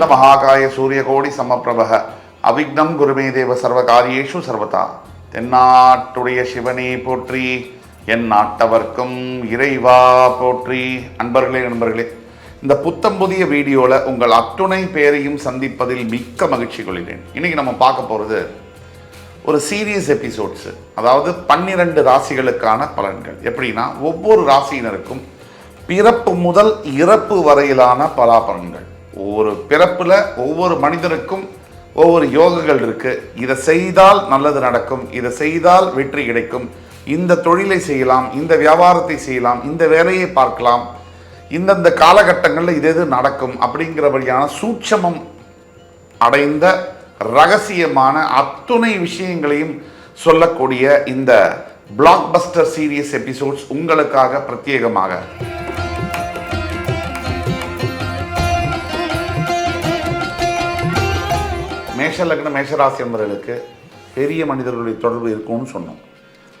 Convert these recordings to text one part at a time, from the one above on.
வக்ரதுண்ட மகாகாய சூரியகோடி சமப்பிரபக. அவிக்னம் குருமே தேவ சர்வகாரியேஷு சர்வதா. தென்னாட்டுடைய சிவனே போற்றி என் நாட்டவர்க்கும் இறைவா போற்றி. அன்பர்களே நண்பர்களே இந்த புத்தம் புதிய வீடியோவில் உங்கள் அத்துணை பேரையும் சந்திப்பதில் மிக்க மகிழ்ச்சி கொள்கிறேன். இன்னைக்கு நம்ம பார்க்க போகிறது ஒரு சீரியஸ் எபிசோட்ஸு அதாவது பன்னிரண்டு ராசிகளுக்கான பலன்கள். எப்படின்னா ஒவ்வொரு ராசியினருக்கும் பிறப்பு முதல் இறப்பு வரையிலான பலாபலன்கள் ஒவ்வொரு பிறப்பில் ஒவ்வொரு மனிதனுக்கும் ஒவ்வொரு யோகங்கள் இருக்குது இதை செய்தால் நல்லது நடக்கும். இதை செய்தால் வெற்றி கிடைக்கும். இந்த தொழிலை செய்யலாம் இந்த வியாபாரத்தை செய்யலாம் இந்த வேலையை பார்க்கலாம். இந்தந்த காலகட்டங்களில் இது எது நடக்கும் அப்படிங்கிறபடியான சூட்சமம் அடைந்த ரகசியமான அத்துணை விஷயங்களையும் சொல்லக்கூடிய இந்த பிளாக்பஸ்டர் சீரியஸ் எபிசோட்ஸ் உங்களுக்காக பிரத்யேகமாக. மேஷ லக்ன மேஷராசி என்பவர்களுக்கு பெரிய மனிதர்களுடைய தொடர்பு இருக்கும்னு சொன்னோம்.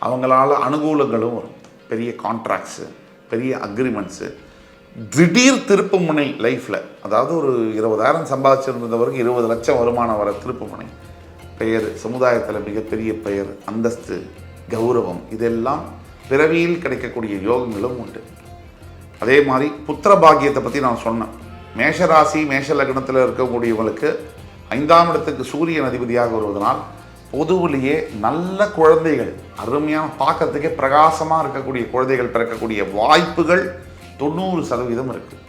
அவங்களால அனுகூலங்களும் வரும். பெரிய கான்ட்ராக்ட்ஸு பெரிய அக்ரிமெண்ட்ஸு திடீர் திருப்பு முனை லைஃப்பில் அதாவது ஒரு இருபதாயிரம் சம்பாதிச்சிருந்தவருக்கு இருபது லட்சம் வருமானம் வர திருப்பு முனை பெயர் சமுதாயத்தில் மிகப்பெரிய பெயர் அந்தஸ்து கௌரவம் இதெல்லாம் பிறவியில் கிடைக்கக்கூடிய யோகங்களும் உண்டு. அதே மாதிரி புத்திர பாக்கியத்தை பற்றி நான் சொன்னேன். மேஷராசி மேஷ லக்னத்தில் இருக்கக்கூடியவங்களுக்கு ஐந்தாம் இடத்துக்கு சூரியன் அதிபதியாக வருவதனால் பொதுவிலேயே நல்ல குழந்தைகள் அருமையான பார்க்கறதுக்கே பிரகாசமாக இருக்கக்கூடிய குழந்தைகள் பிறக்கக்கூடிய வாய்ப்புகள் தொண்ணூறு சதவீதம் இருக்குது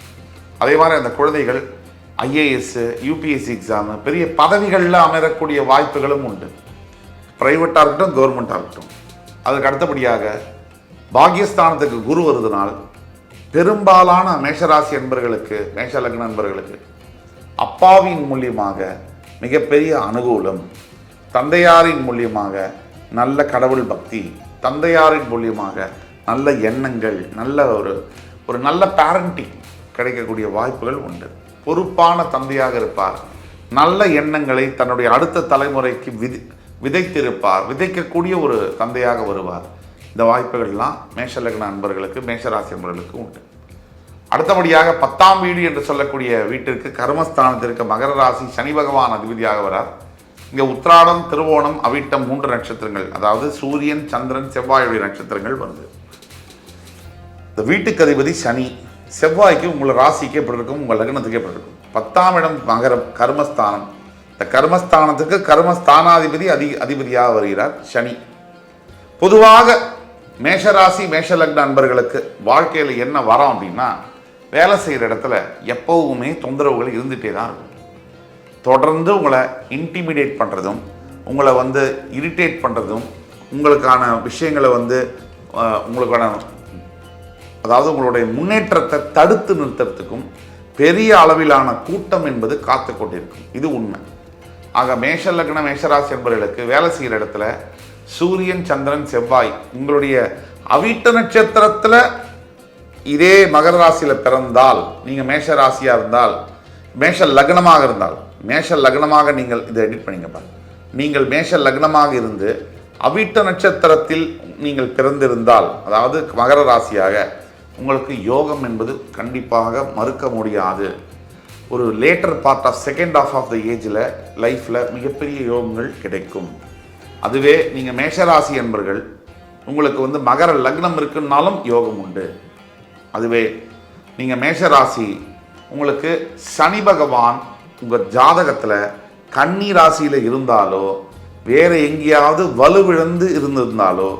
அதே மாதிரி அந்த குழந்தைகள் ஐஏஎஸ் யூபிஎஸ்சி எக்ஸாமு பெரிய பதவிகளில் அமரக்கூடிய வாய்ப்புகளும் உண்டு. ப்ரைவேட்டாக இருக்கட்டும் கவர்மெண்ட்டாக இருக்கட்டும். அதுக்கு அடுத்தபடியாக பாக்கியஸ்தானத்துக்கு குரு வருதுனால் பெரும்பாலான மேஷராசி நண்பர்களுக்கு மேஷலக்ன நண்பர்களுக்கு அப்பாவின் மூலியமாக மிகப்பெரிய அனுகூலம். தந்தையாரின் மூலியமாக நல்ல கடவுள் பக்தி தந்தையாரின் மூலியமாக நல்ல எண்ணங்கள் நல்ல ஒரு ஒரு நல்ல பேரண்டிங் கிடைக்கக்கூடிய வாய்ப்புகள் உண்டு. பொறுப்பான தந்தையாக இருப்பார். நல்ல எண்ணங்களை தன்னுடைய அடுத்த தலைமுறைக்கு விதி விதைத்திருப்பார். விதைக்கக்கூடிய ஒரு தந்தையாக வருவார். இந்த வாய்ப்புகள்லாம் மேஷலக்ன அன்பர்களுக்கு மேஷராசி அன்பர்களுக்கு உண்டு. அடுத்தபடியாக பத்தாம் வீடு என்று சொல்லக்கூடிய வீட்டிற்கு கர்மஸ்தானத்திற்கு மகர ராசி சனி பகவான் அதிபதியாக வரார். இங்கே உத்திராடம் திருவோணம் அவிட்டம் மூன்று நட்சத்திரங்கள் அதாவது சூரியன் சந்திரன் செவ்வாயுடைய நட்சத்திரங்கள் வருது. இந்த வீட்டுக்கு அதிபதி சனி. செவ்வாய்க்கு உங்கள் ராசிக்கு எப்படி இருக்கும்? உங்கள் லக்னத்துக்கு எப்படி இருக்கும்? பத்தாம் இடம் மகரம் கர்மஸ்தானம். இந்த கர்மஸ்தானத்துக்கு கர்மஸ்தானாதிபதி அதி அதிபதியாக வருகிறார் சனி. பொதுவாக மேஷராசி மேஷலக்ன அன்பர்களுக்கு வாழ்க்கையில் என்ன வரோம் அப்படின்னா வேலை செய்கிற இடத்துல எப்போவுமே தொந்தரவுகள் இருந்துகிட்டே தான் இருக்கும். தொடர்ந்து உங்களை இன்டிமிடேட் பண்ணுறதும் உங்களை வந்து இரிட்டேட் பண்ணுறதும் உங்களுக்கான விஷயங்களை வந்து உங்களுக்கான அதாவது உங்களுடைய முன்னேற்றத்தை தடுத்து நிறுத்துறதுக்கும் பெரிய அளவிலான கூட்டம் என்பது காத்து கொண்டிருக்கும். இது உண்மை. ஆக மேஷ லக்ன மேஷராசி என்பவர்களுக்கு வேலை செய்கிற இடத்துல சூரியன் சந்திரன் செவ்வாய் உங்களுடைய அவிட்ட நட்சத்திரத்தில் இதே மகர ராசியில் பிறந்தால் நீங்கள் மேஷ ராசியாக இருந்தால் மேஷ லக்னமாக இருந்தால் மேஷ லக்னமாக நீங்கள் இதை எடிட் பண்ணிங்கப்பா நீங்கள் மேஷ லக்னமாக இருந்து அவிட்ட நட்சத்திரத்தில் நீங்கள் பிறந்திருந்தால் அதாவது மகர ராசியாக உங்களுக்கு யோகம் என்பது கண்டிப்பாக மறுக்க முடியாது. ஒரு later part of second of of the ஏஜில் லைஃப்பில் மிகப்பெரிய யோகங்கள் கிடைக்கும். அதுவே நீங்கள் மேஷராசி என்பர்கள் உங்களுக்கு வந்து மகர லக்னம் இருக்குன்னாலும் யோகம் உண்டு. அதுவே நீங்கள் மேஷராசி உங்களுக்கு சனி பகவான் உங்கள் ஜாதகத்தில் கன்னி ராசியில் இருந்தாலோ வேறு எங்கேயாவது வலுவிழந்து இருந்திருந்தாலோ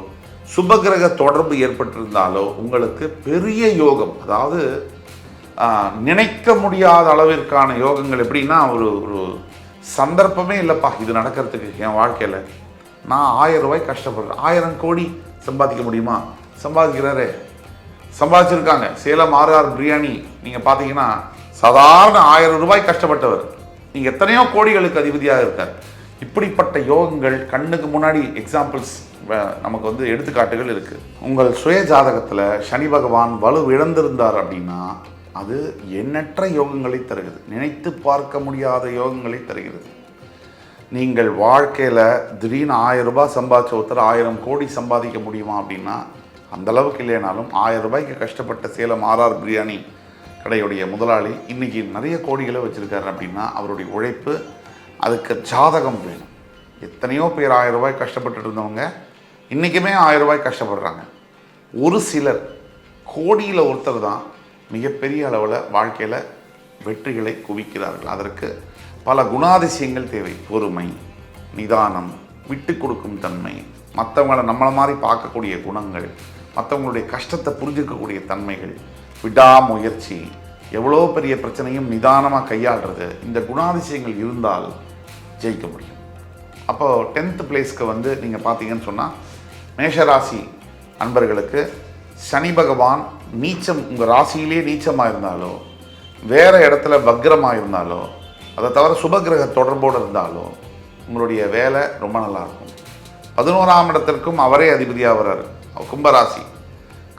சுபகிரக தொடர்பு ஏற்பட்டிருந்தாலோ உங்களுக்கு பெரிய யோகம் அதாவது நினைக்க முடியாத அளவிற்கான யோகங்கள் எப்படின்னா ஒரு ஒரு சந்தர்ப்பமே இல்லைப்பா இது நடக்கிறதுக்கு என் வாழ்க்கையில். நான் ஆயிரம் ரூபாய் கஷ்டப்படுறேன். ஆயிரம் கோடி சம்பாதிக்க முடியுமா? சம்பாதிக்கிறாரே. சம்பாதிச்சிருக்காங்க. சேலம் ஆர்ஆர் பிரியாணி நீங்கள் பார்த்தீங்கன்னா சாதாரண ஆயிரம் ரூபாய் கஷ்டப்பட்டவர். நீங்கள் எத்தனையோ கோடிகளுக்கு அதிபதியாக இருக்கார். இப்படிப்பட்ட யோகங்கள் கண்ணுக்கு முன்னாடி எக்ஸாம்பிள்ஸ் நமக்கு வந்து எடுத்துக்காட்டுகள் இருக்குது உங்கள் சுய ஜாதகத்தில் சனி பகவான் வலு இழந்திருந்தார் அப்படின்னா அது எண்ணற்ற யோகங்களை தருகிறது. நினைத்து பார்க்க முடியாத யோகங்களை தருகிறது. நீங்கள் வாழ்க்கையில் திடீர்னு ஆயிரம் ரூபாய் சம்பாதிச்ச ஒருத்தர் ஆயிரம் கோடி சம்பாதிக்க முடியுமா அப்படின்னா அந்தளவுக்கு இல்லைனாலும் ஆயிரம் ரூபாய்க்கு கஷ்டப்பட்ட சேலம் ஆர்ஆர் பிரியாணி கடையுடைய முதலாளி இன்றைக்கி நிறைய கோடிகளை வச்சுருக்காரு அப்படின்னா அவருடைய உழைப்பு அதுக்கு ஜாதகம் வேணும். எத்தனையோ பேர் ஆயிரம் ரூபாய் கஷ்டப்பட்டுட்டு இருந்தவங்க இன்றைக்குமே ஆயிரம் ரூபாய் கஷ்டப்படுறாங்க. ஒரு சிலர் கோடியில் ஒருத்தர் தான் மிகப்பெரிய அளவில் வாழ்க்கையில் வெற்றிகளை குவிக்கிறார்கள். அதற்கு பல குணாதிசயங்கள் தேவை. பொறுமை நிதானம் விட்டு கொடுக்கும் தன்மை மற்றவங்களை நம்மளை மாதிரி பார்க்கக்கூடிய குணங்கள் மற்றவங்களுடைய கஷ்டத்தை புரிஞ்சுக்கக்கூடிய தன்மைகள் விடாமுயற்சி எவ்வளோ பெரிய பிரச்சனையும் நிதானமாக கையாளுறது இந்த குணாதிசயங்கள் இருந்தால் ஜெயிக்க முடியும். அப்போது டென்த் பிளேஸ்க்கு வந்து நீங்கள் பார்த்தீங்கன்னு சொன்னால் மேஷராசி அன்பர்களுக்கு சனி பகவான் நீச்சம் உங்கள் ராசியிலே நீச்சமாக இருந்தாலோ வேறு இடத்துல வக்ரமாக இருந்தாலோ அதை தவிர சுபகிரக தொடர்போடு இருந்தாலோ உங்களுடைய வேலை ரொம்ப நல்லா இருக்கும். பதினோராம் இடத்திற்கும் அவரே அதிபதியாக வர்றாரு. கும்பராசி.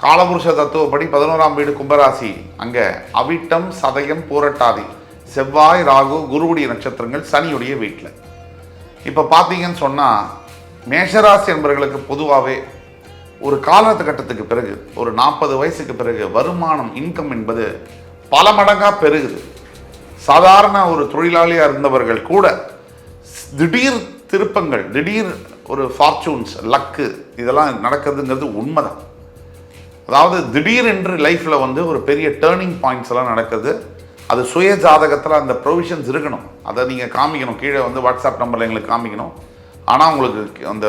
காலபுருஷ தத்துவப்படி பதினோராம் வீடு கும்பராசி. அங்கே அவிட்டம் சதயம் பூரட்டாதி செவ்வாய் ராகு குருவுடைய நட்சத்திரங்கள் சனியுடைய வீட்டில். இப்போ பார்த்தீங்கன்னு சொன்னால் மேஷராசி என்பவர்களுக்கு பொதுவாகவே ஒரு காலகட்டத்துக்கு பிறகு ஒரு நாற்பது வயசுக்கு பிறகு வருமானம் இன்கம் என்பது பல மடங்காக பெருகுது. சாதாரண ஒரு தொழிலாளியாக இருந்தவர்கள் கூட திடீர் திருப்பங்கள் திடீர் ஒரு ஃபார்ச்சூன்ஸ் லக்கு இதெல்லாம் நடக்குதுங்கிறது உண்மைதான். அதாவது திடீரென்று லைஃப்பில் வந்து ஒரு பெரிய டேர்னிங் பாயிண்ட்ஸ் எல்லாம் நடக்குது. அது சுய ஜாதகத்தில் அந்த ப்ரொவிஷன்ஸ் இருக்கணும். அதை நீங்கள் காமிக்கணும். கீழே வந்து வாட்ஸ்அப் நம்பரில் எங்களுக்கு காமிக்கணும். ஆனால் உங்களுக்கு அந்த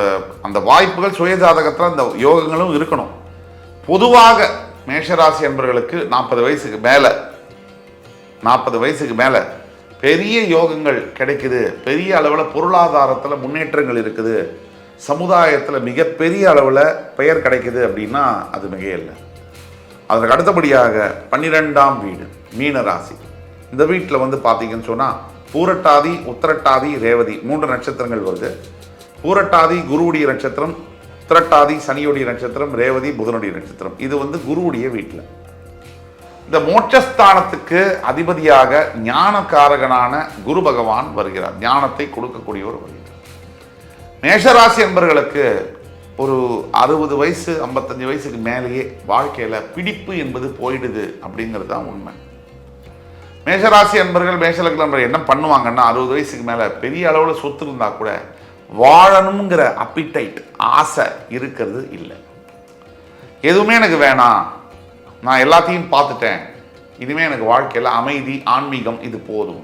அந்த வாய்ப்புகள் சுய ஜாதகத்தில் அந்த யோகங்களும் இருக்கணும். பொதுவாக மேஷராசி என்பவர்களுக்கு நாற்பது வயசுக்கு மேலே நாற்பது வயசுக்கு மேலே பெரிய யோகங்கள் கிடைக்குது. பெரிய அளவில் பொருளாதாரத்தில் முன்னேற்றங்கள் இருக்குது. சமுதாயத்தில் மிகப்பெரிய அளவில் பெயர் கிடைக்குது அப்படின்னா அது மிகையில்லை. அதற்கு அடுத்தபடியாக பன்னிரெண்டாம் வீடு மீன ராசி. இந்த வீட்டில் வந்து பார்த்தீங்கன்னு சொன்னால் பூரட்டாதி உத்திரட்டாதி ரேவதி மூன்று நட்சத்திரங்கள் வருது. பூரட்டாதி குருவுடைய நட்சத்திரம் உத்திரட்டாதி சனியுடைய நட்சத்திரம் ரேவதி புதனுடைய நட்சத்திரம். இது வந்து குருவுடைய வீட்டில் இந்த மோட்சஸ்தானத்துக்கு அதிபதியாக ஞானக்காரகனான குரு பகவான் வருகிறார். ஞானத்தை கொடுக்கக்கூடியவர் வருகிறார் மேஷராசி என்பர்களுக்கு ஒரு அறுபது வயசு ஐம்பத்தஞ்சு வயசுக்கு மேலேயே வாழ்க்கையில் பிடிப்பு என்பது போயிடுது அப்படிங்கிறது தான் உண்மை. மேஷராசி என்பர்கள் மேஷலக்கில் என்ன பண்ணுவாங்கன்னா அறுபது வயசுக்கு மேலே பெரிய அளவில் சொத்து இருந்தால் கூட வாழணுங்கிற அப்பிடைட் ஆசை இருக்கிறது இல்லை. எதுவுமே எனக்கு வேணாம். நான் எல்லாத்தையும் பார்த்துட்டேன். இனிமேல் எனக்கு வாழ்க்கையில் அமைதி ஆன்மீகம் இது போதும்.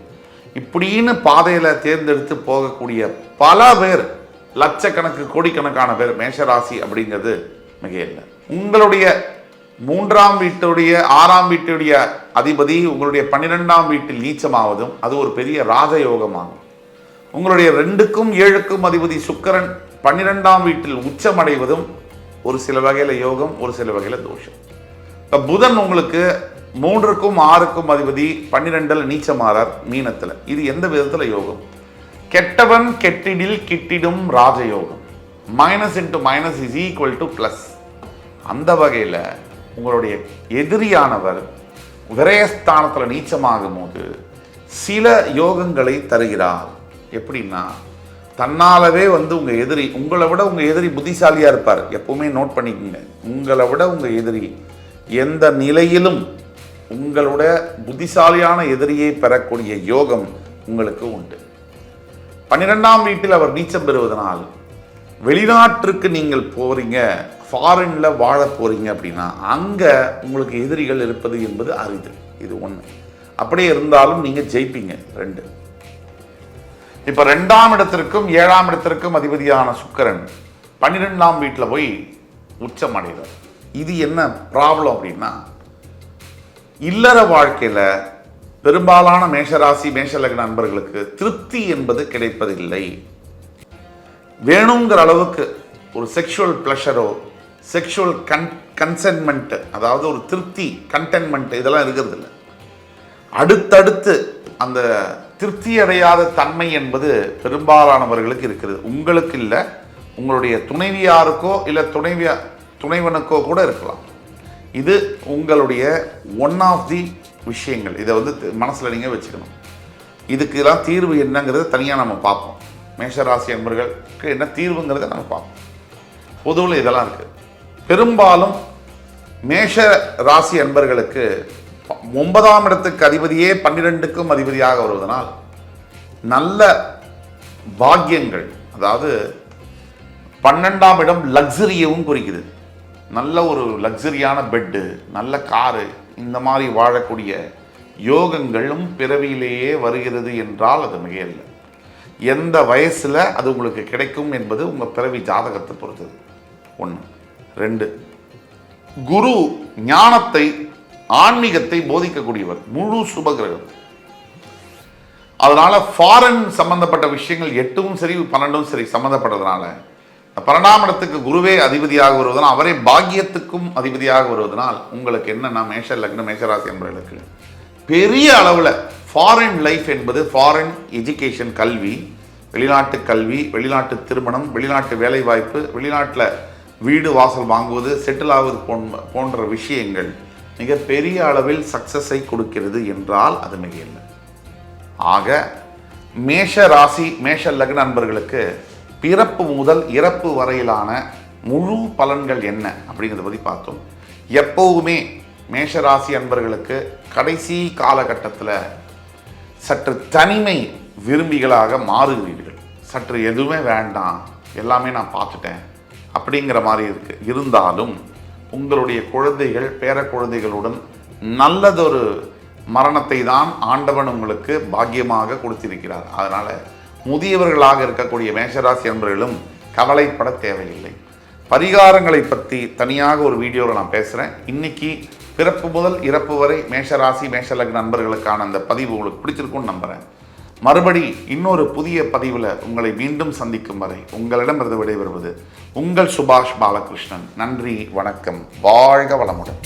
இப்படின்னு பாதையில் தேர்ந்தெடுத்து போகக்கூடிய பல பேர் லட்சக்கணக்கு கோடிக்கணக்கான பேர் மேஷராசி அப்படிங்கிறது மிக இல்லை உங்களுடைய மூன்றாம் வீட்டுடைய ஆறாம் வீட்டுடைய அதிபதி உங்களுடைய பன்னிரெண்டாம் வீட்டில் நீச்சமாவதும் அது ஒரு பெரிய ராஜயோகமாகும். உங்களுடைய ரெண்டுக்கும் ஏழுக்கும் அதிபதி சுக்கரன் பன்னிரெண்டாம் வீட்டில் உச்சமடைவதும் ஒரு சில வகையில் யோகம் ஒரு சில வகையில் தோஷம். இப்போ புதன் உங்களுக்கு மூன்றுக்கும் ஆறுக்கும் அதிபதி பன்னிரெண்டில் நீச்சமாறார் மீனத்தில். இது எந்த விதத்தில் யோகம்? கெட்டவன் கெட்டிடில் கிட்டிடும் ராஜயோகம். Minus into minus is equal to plus அந்த வகையில் உங்களுடைய எதிரியானவர் விரயஸ்தானத்தில் நீச்சமாகும் போது சில யோகங்களை தருகிறார். எப்படின்னா தன்னாலவே வந்து உங்கள் எதிரி உங்களை விட உங்கள் எதிரி புத்திசாலியாக இருப்பார். எப்பவுமே நோட் பண்ணிக்கோங்க. உங்களை விட உங்கள் எதிரி எந்த நிலையிலும் உங்களோட புத்திசாலியான எதிரியை பெறக்கூடிய யோகம் உங்களுக்கு உண்டு. பன்னிரெண்டாம் வீட்டில் அவர் நீச்சம் பெறுவதனால் வெளிநாட்டிற்கு நீங்கள் போகிறீங்க ஃபாரினில் வாழ போகிறீங்க அப்படின்னா அங்கே உங்களுக்கு எதிரிகள் இருப்பது என்பது அரிது. இது ஒன்று அப்படியே இருந்தாலும் நீங்கள் ஜெயிப்பீங்க ரெண்டு. இப்போ ரெண்டாம் இடத்திற்கும் ஏழாம் இடத்திற்கும் அதிபதியான சுக்கரன் பன்னிரெண்டாம் வீட்டில் போய் உச்சம் அடைகிறார். இது என்ன ப்ராப்ளம் அப்படின்னா இல்லற வாழ்க்கையில் பெரும்பாலான மேஷராசி மேஷலக்ன நண்பர்களுக்கு திருப்தி என்பது கிடைப்பதில்லை. வேணுங்கிற அளவுக்கு ஒரு செக்ஷுவல் ப்ளஷரோ செக்ஷுவல் கன் கன்சென்மெண்ட்டு அதாவது ஒரு திருப்தி கண்டென்மெண்ட் இதெல்லாம் இருக்கிறது இல்லை அடுத்தடுத்து அந்த திருப்தி அடையாத தன்மை என்பது பெரும்பாலானவர்களுக்கு இருக்கிறது. உங்களுக்கு இல்லை உங்களுடைய துணைவியாருக்கோ இல்லை துணைவியா துணைவனுக்கோ கூட இருக்கலாம். இது உங்களுடைய ஒன் ஆஃப் தி விஷயங்கள். இதை வந்து மனசில் நீங்கள் வச்சுக்கணும். இதுக்கெல்லாம் தீர்வு என்னங்கிறத தனியாக நம்ம பார்ப்போம். மேஷராசி அன்பர்களுக்கு என்ன தீர்வுங்கிறத நம்ம பார்ப்போம். பொதுவில் இதெல்லாம் இருக்குது பெரும்பாலும் மேஷ ராசி அன்பர்களுக்கு ஒன்பதாம் இடத்துக்கு அதிபதியே பன்னிரெண்டுக்கும் அதிபதியாக வருவதனால் நல்ல பாக்கியங்கள் அதாவது பன்னெண்டாம் இடம் லக்ஸரியவும் குறிக்குது. நல்ல ஒரு லக்ஸரியான பெட்டு நல்ல காரு இந்த மாதிரி வாழக்கூடிய யோகங்களும் பிறவியிலேயே வருகிறது என்றால் அது மிகையில்லை. எந்த வயசில் அது உங்களுக்கு கிடைக்கும் என்பது உங்கள் பிறவி ஜாதகத்தை பொறுத்தது. ஒன்று ரெண்டு. குரு ஞானத்தை ஆன்மீகத்தை போதிக்கக்கூடியவர். முழு சுபகிரகம். அதனால் ஃபாரின் சம்பந்தப்பட்ட விஷயங்கள் எட்டும் சரி பன்னெண்டும் சரி சம்மந்தப்பட்டதுனால இந்த குருவே அதிபதியாக வருவதனால் அவரே பாக்கியத்துக்கும் அதிபதியாக வருவதனால் உங்களுக்கு என்னன்னா மேஷ லக்ன மேஷராசி என்பவர்களுக்கு பெரிய அளவில் ஃபாரின் லைஃப் என்பது ஃபாரின் எஜுகேஷன் கல்வி வெளிநாட்டு கல்வி வெளிநாட்டு திருமணம் வெளிநாட்டு வேலைவாய்ப்பு வெளிநாட்டில் வீடு வாசல் வாங்குவது செட்டில் ஆவது போன்ற போன்ற விஷயங்கள் மிக பெரிய அளவில் சக்ஸஸை கொடுக்கிறது என்றால் அது மிக இல்லை ஆக மேஷ ராசி மேஷ லக்ன நண்பர்களுக்கு பிறப்பு முதல் இறப்பு வரையிலான முழு பலன்கள் என்ன அப்படிங்கிறத பற்றி பார்த்தோம். எப்போவுமே மேஷராசி அன்பர்களுக்கு கடைசி காலகட்டத்தில் சற்று தனிமை விரும்பிகளாக மாறுகிறீர்கள். சற்று எதுவுமே வேண்டாம் எல்லாமே நான் பார்த்துட்டேன் அப்படிங்கிற மாதிரி இருக்கு. இருந்தாலும் உங்களுடைய குழந்தைகள் பேர குழந்தைகளுடன் நல்லதொரு மரணத்தை தான் ஆண்டவன் உங்களுக்கு பாக்கியமாக கொடுத்திருக்கிறார். அதனால் முதியவர்களாக இருக்கக்கூடிய மேஷராசி அன்பர்களும் கவலைப்பட தேவையில்லை. பரிகாரங்களை பற்றி தனியாக ஒரு வீடியோவில் நான் பேசுகிறேன் இன்னைக்கு பிறப்பு முதல் இறப்பு வரை மேஷராசி மேஷலக் நண்பர்களுக்கான அந்த பதிவு உங்களுக்கு பிடிச்சிருக்கும்னு நம்புகிறேன் மறுபடி இன்னொரு புதிய பதிவில் உங்களை மீண்டும் சந்திக்கும் வரை உங்களிடமிருந்து விடைபெறுவது உங்கள் சுபாஷ் பாலகிருஷ்ணன். நன்றி வணக்கம். வாழ்க வளமுடன்.